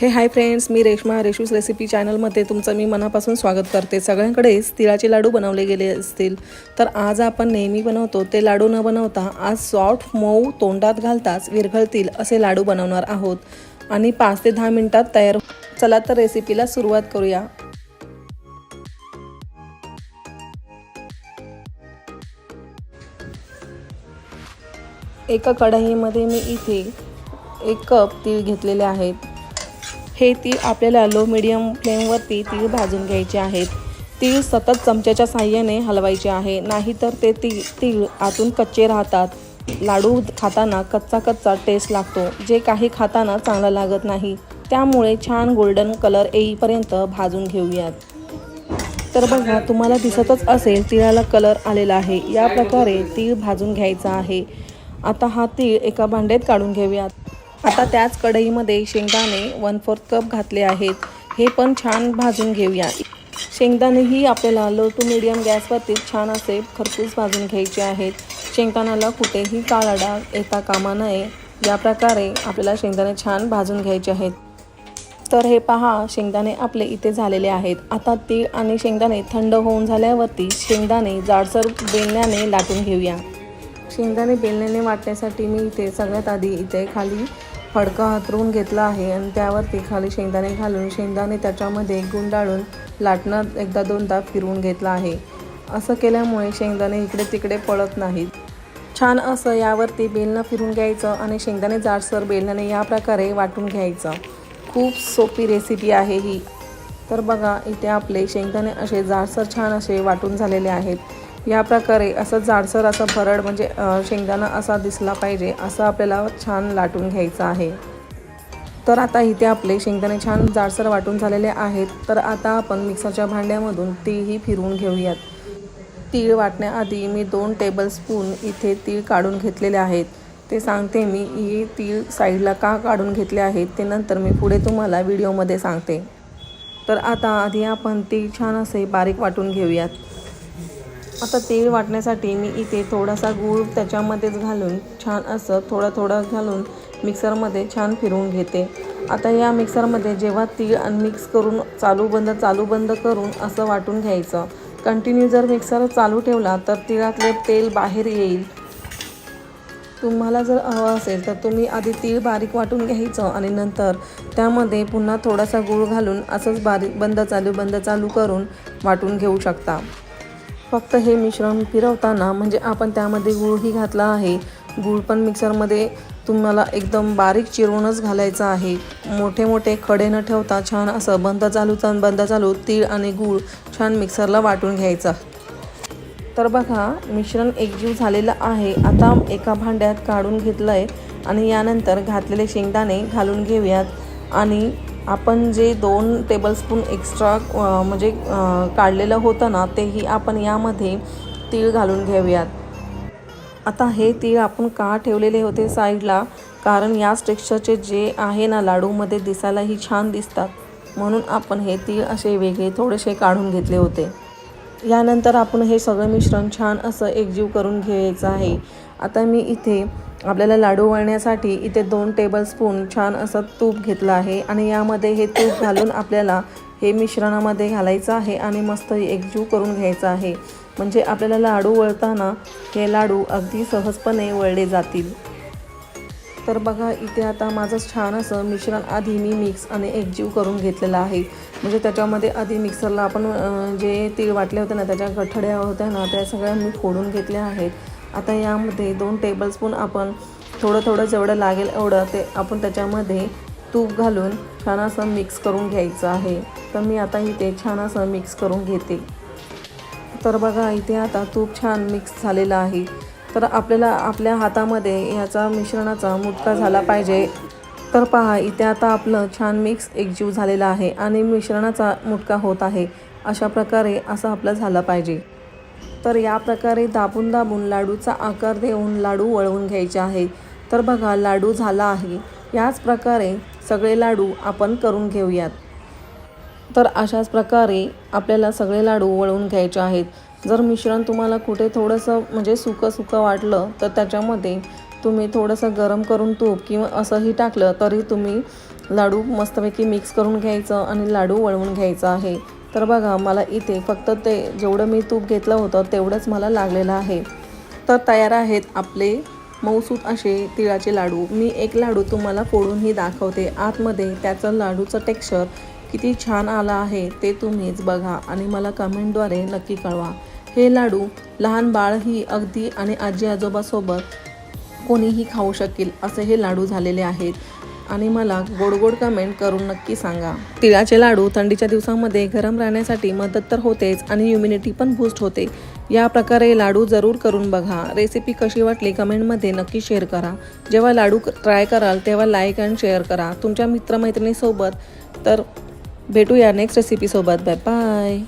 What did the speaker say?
हे hi friends मी Reshma Reshu's recipe चॅनलमध्ये तुमचं मी मनापासून स्वागत करते. सगळ्यांकडेच तिळाचे लाडू बनवले गेले असतील तर आज आपण नेहमी बनवतो ते लाडू न बनवता आज सॉफ्ट मऊ तोंडात घालताच विरघळतील असे लाडू बनवणार आहोत. आणि पाच ते दहा मिनिटात तयार चला तर रेसिपीला सुरुवात करूया. एका कढईमध्ये मी इथे एक कप तीळ घेतलेले आहेत. हे तीळ आपल्याला लो मिडियम फ्लेमवरती तीळ भाजून घ्यायचे आहेत. तीळ सतत चमच्याच्या साह्याने हलवायचे आहे. नाहीतर ते ती तीळ आतून कच्चे राहतात. लाडू खाताना कच्चा कच्चा टेस्ट लागतो. जे काही खाताना चांगलं लागत नाही. त्यामुळे छान गोल्डन कलर येईपर्यंत भाजून घेऊयात. तर बघा तुम्हाला दिसतच असेल तिळाला कलर आलेला आहे. या प्रकारे तीळ भाजून घ्यायचा आहे. आता हा तीळ एका भांड्यात काढून घेऊयात. आता त्याच कढईमध्ये शेंगदाणे वन फोर्थ कप घातले आहेत. हे पण छान भाजून घेऊया. शेंगदाणेही आपल्याला लो टू मिडियम गॅसवरती छान असे खरपूस भाजून घ्यायचे आहेत. शेंगदाण्याला कुठेही काळा डाग येता कामा नये. या प्रकारे आपल्याला शेंगदाणे छान भाजून घ्यायचे आहेत. तर हे पहा शेंगदाणे आपले इथे झालेले आहेत. आता तीळ आणि शेंगदाणे थंड होऊन झाल्यावरती शेंगदाणे जाडसर बेलण्याने लाटून घेऊया. शेंगदाणे बेलण्याने वाटण्यासाठी मी इथे सगळ्यात आधी इथे खाली फडका हातरून घेतला आहे आणि त्यावरती खाली शेंगदाणे घालून शेंगदाणे त्याच्यामध्ये गुंडाळून लाटणं एकदा दोनदा फिरवून घेतला आहे. असं केल्यामुळे शेंगदाणे इकडे तिकडे पळत नाहीत. छान असं यावरती बेलणं फिरून घ्यायचं आणि शेंगदाणे जाडसर बेलण्याने या प्रकारे वाटून घ्यायचं. खूप सोपी रेसिपी आहे ही. तर बघा इथे आपले शेंगदाणे असे जाडसर छान असे वाटून झालेले आहेत. या प्रकारे असं जाडसर असं भरड म्हणजे शेंगदाणा असा दिसला पाहिजे असं आपल्याला छान लाटून घ्यायचं आहे. तर आता इथे आपले शेंगदाणे छान जाडसर वाटून झालेले आहेत. तर आता आपण मिक्सरच्या भांड्यामधून तेही फिरवून घेऊयात. तीळ वाटण्याआधी मी दोन टेबलस्पून इथे तीळ काढून घेतलेले आहेत. ते सांगते मी हे तीळ साईडला का काढून घेतले आहेत ते नंतर मी पुढे तुम्हाला व्हिडिओमध्ये सांगते. तर आता आधी आपण तीळ छान असे बारीक वाटून घेऊयात. आता तीळ वाटण्यासाठी मी इथे थोडासा गूळ त्याच्यामध्येच घालून छान असं थोडा थोडा घालून मिक्सरमध्ये छान फिरवून घेते. आता या मिक्सरमध्ये जेव्हा तीळ आणि मिक्स करून चालू बंद चालू बंद करून असं वाटून घ्यायचं. कंटिन्यू जर मिक्सर चालू ठेवला तर तिळातलं तेल बाहेर येईल. तुम्हाला जर हवं असेल तर तुम्ही आधी तीळ बारीक वाटून घ्यायचं आणि नंतर त्यामध्ये पुन्हा थोडासा गूळ घालून असंच बारीक बंद चालू बंद चालू करून वाटून घेऊ शकता. फक्त हे मिश्रण फिरवताना म्हणजे आपण त्यामध्ये गूळही घातला आहे. गूळ पण मिक्सरमध्ये तुम्हाला एकदम बारीक चिरूनच घालायचं आहे. मोठे मोठे खडे न ठेवता छान असं बंद चालू चा- बंद चालू तीळ आणि गूळ छान मिक्सरला वाटून घ्यायचा. तर बघा मिश्रण एकजीव झालेलं आहे. आता एका भांड्यात काढून घेतलं आहे आणि यानंतर घातलेले शेंगदाणे घालून घेऊयात. आणि आपण जे दोन टेबलस्पून एक्स्ट्रा म्हणजे काढलेलं होतं ना तेही आपण यामध्ये तीळ घालून घेऊयात. आता हे तीळ आपण का ठेवलेले होते साईडला? कारण याच टेक्स्चरचे जे आहे ना लाडूमध्ये दिसायलाही छान दिसतात. म्हणून आपण हे तीळ असे वेगळे थोडेसे काढून घेतले होते. यानंतर आपण हे सगळं मिश्रण छान असं एकजीव करून घ्यायचं आहे. आता मी इथे आपल्याला लाडू वळण्यासाठी इथे दोन टेबलस्पून छान असं तूप घेतलं आहे आणि यामध्ये हे तूप घालून आपल्याला हे मिश्रणामध्ये घालायचं आहे आणि मस्त एकजीव करून घ्यायचं आहे. म्हणजे आपल्याला लाडू वळताना हे लाडू अगदी सहजपणे वळले जातील. तर बघा इथे आता माझं छान असं मिश्रण आधी मी मिक्स आणि एकजीव करून घेतलेलं आहे. म्हणजे त्याच्यामध्ये आधी मिक्सरला आपण जे तीळ वाटले होते ना त्याच्या गठड्या होत्या ना त्या सगळ्या मी फोडून घेतल्या आहेत. आता यामध्ये दोन टेबलस्पून आपण थोडं थोडं जेवढं लागेल एवढं ते आपण त्याच्यामध्ये तूप घालून छान असं मिक्स करून घ्यायचं आहे. तर मी आता इथे छान असं मिक्स करून घेते. तर बघा इथे आता तूप छान मिक्स झालेलं आहे. तर आपल्याला आपल्या हातामध्ये याचा मिश्रणाचा मुटका झाला पाहिजे. तर पहा इथे आता आपलं छान मिक्स एकजीव झालेला आहे आणि मिश्रणाचा मुटका होत आहे. अशा प्रकारे असं आपलं झालं पाहिजे. तर या प्रकारे दाबून दाबून लाडूचा आकार देऊन लाडू वळवून घ्यायचे आहे. तर बघा लाडू झाला आहे. याच प्रकारे सगळे लाडू आपण करून घेऊयात. तर अशाच प्रकारे आपल्याला सगळे लाडू वळवून घ्यायचे आहेत. जर मिश्रण तुम्हाला कुठे थोडंसं म्हणजे सुकं सुकं वाटलं तर त्याच्यामध्ये तुम्ही थोडंसं गरम करून तूप किंवा असंही टाकलं तरी तुम्ही लाडू मस्तपैकी मिक्स करून घ्यायचं आणि लाडू वळवून घ्यायचा आहे. तर बघा मला इथे फक्त ते जेवढं मी तूप घेतलं होतं तेवढंच मला लागलेलं आहे. तर तयार आहेत आपले मऊसूत असे तिळाचे लाडू. मी एक लाडू तुम्हाला फोडूनही दाखवते. आतमध्ये त्याचं लाडूचं टेक्स्चर किती छान आलं आहे ते तुम्हीच बघा आणि मला कमेंटद्वारे नक्की कळवा. हे लाडू लहान बाळही अगदी आणि आजी आजोबासोबत कोणीही खाऊ शकेल असे हे लाडू झालेले आहेत. आणि मला गोड गोड कमेंट करून नक्की सांगा. तिळाचे लाडू थंडीच्या दिवसामध्ये गरम राहण्यासाठी मदत तर होतेच आणि इम्युनिटी पण बूस्ट होते. या प्रकारे लाडू जरूर करून बघा. रेसिपी कशी वाटली कमेंटमध्ये नक्की शेअर करा. जेव्हा लाडू ट्राय कराल तेव्हा लाईक अँड शेअर करा. तुमच्या मित्रमैत्रिणीसोबत तर भेटूया नेक्स्ट रेसिपीसोबत बाय बाय